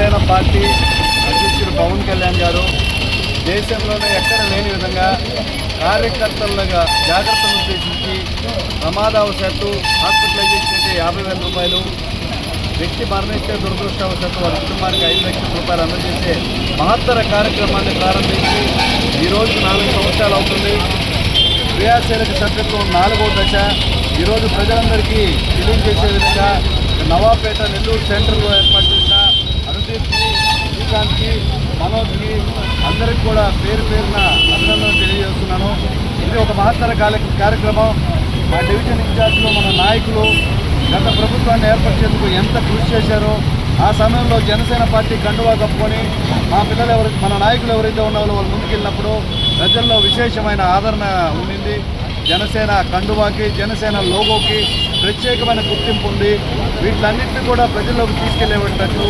Janasena party అధ్యక్షుడు పవన్ కళ్యాణ్ గారు దేశంలోనే ఎక్కడ లేని విధంగా కార్యకర్తలుగా జాగ్రత్తలు ఉద్దేశించి ప్రమాదవశాత్తు హాస్పిటలైజేషన్ యాభై వేల రూపాయలు వ్యక్తి మరణిస్తే దురదృష్టవశాత్తు వారి కుటుంబానికి ఐదు లక్షల రూపాయలు అందజేసే మహత్తర కార్యక్రమాన్ని ప్రారంభించి ఈరోజు నాలుగు సంవత్సరాలు అవుతుంది. క్రియాశీలక సభ్యత్వం నాలుగో దశ. ఈరోజు ప్రజలందరికీ తెలియజేసే విధంగా నవాపేట నెల్లూరు సెంటర్లో ఏర్పాటు అందరికి కూడా పేరు పేరున అభినందనలు తెలియజేస్తున్నాను. ఇది ఒక మహత్తర కార్యక్రమం. మా డివిజన్ ఇన్ఛార్జ్లో మన నాయకులు గత ప్రభుత్వాన్ని ఏర్పరిచేందుకు ఎంత కృషి చేశారో ఆ సమయంలో జనసేన పార్టీ కండువా కప్పుకొని మా పిల్లలు ఎవరు మన నాయకులు ఎవరైతే ఉన్నారో వాళ్ళు ముందుకెళ్ళినప్పుడు ప్రజల్లో విశేషమైన ఆదరణ ఉండింది. జనసేన కండువాకి జనసేన లోగోకి ప్రత్యేకమైన గుర్తింపు ఉంది. వీటిలన్నింటినీ కూడా ప్రజల్లోకి తీసుకెళ్ళేటట్టు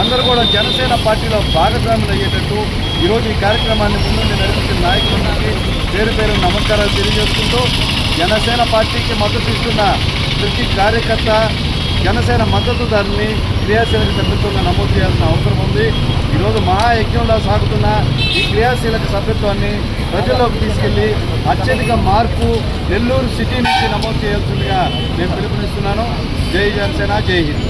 అందరూ కూడా జనసేన పార్టీలో భాగస్వాములు అయ్యేటట్టు ఈరోజు ఈ కార్యక్రమాన్ని ముందుండి నడిపించిన నాయకులందరికీ పేరు పేరు నమస్కారాలు తెలియజేసుకుంటూ జనసేన పార్టీకి మద్దతు ఇస్తున్న ప్రతి కార్యకర్త జనసేన మద్దతుదారుని క్రియాశీలక సభ్యత్వంగా నమోదు చేయాల్సిన అవసరం ఉంది. ఈరోజు మహాయజ్ఞంలో సాగుతున్న ఈ క్రియాశీలక సభ్యత్వాన్ని ప్రజల్లోకి తీసుకెళ్ళి అత్యధిక మార్పు నెల్లూరు సిటీ నుంచి నమోదు చేయాల్సిందిగా నేను పిలుపునిస్తున్నాను. జై జనసేన జై హింద్.